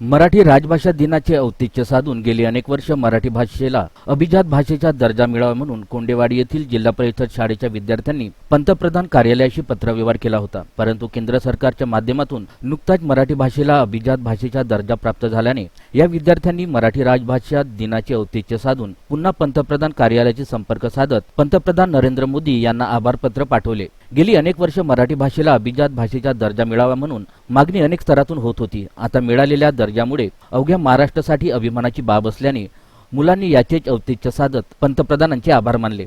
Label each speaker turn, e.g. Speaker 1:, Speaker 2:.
Speaker 1: मराठी राजभाषा दिनाचे औतिच्य साधून गेली अनेक वर्ष मराठी भाषेला अभिजात भाषेचा दर्जा मिळावा म्हणून कोंडेवाडी येथील जिल्हा परिषद शाळेच्या विद्यार्थ्यांनी पंतप्रधान कार्यालयाशी पत्रव्यवहार केला होता. परंतु केंद्र सरकारच्या माध्यमातून नुकताच मराठी भाषेला अभिजात भाषेचा दर्जा प्राप्त झाल्याने या विद्यार्थ्यांनी मराठी राजभाषा दिनाचे औचित्य साधून पुन्हा पंतप्रधान कार्यालयाचे संपर्क साधत पंतप्रधान नरेंद्र मोदी यांना आभारपत्र पाठवले. गेली अनेक वर्ष मराठी भाषेला अभिजात भाषेचा दर्जा मिळावा म्हणून मागणी अनेक स्तरातून होत होती. आता मिळालेल्या दर्जामुळे अवघ्या महाराष्ट्रासाठी अभिमानाची बाब असल्याने मुलांनी याचेच औचित्य साधत पंतप्रधानांचे आभार मानले.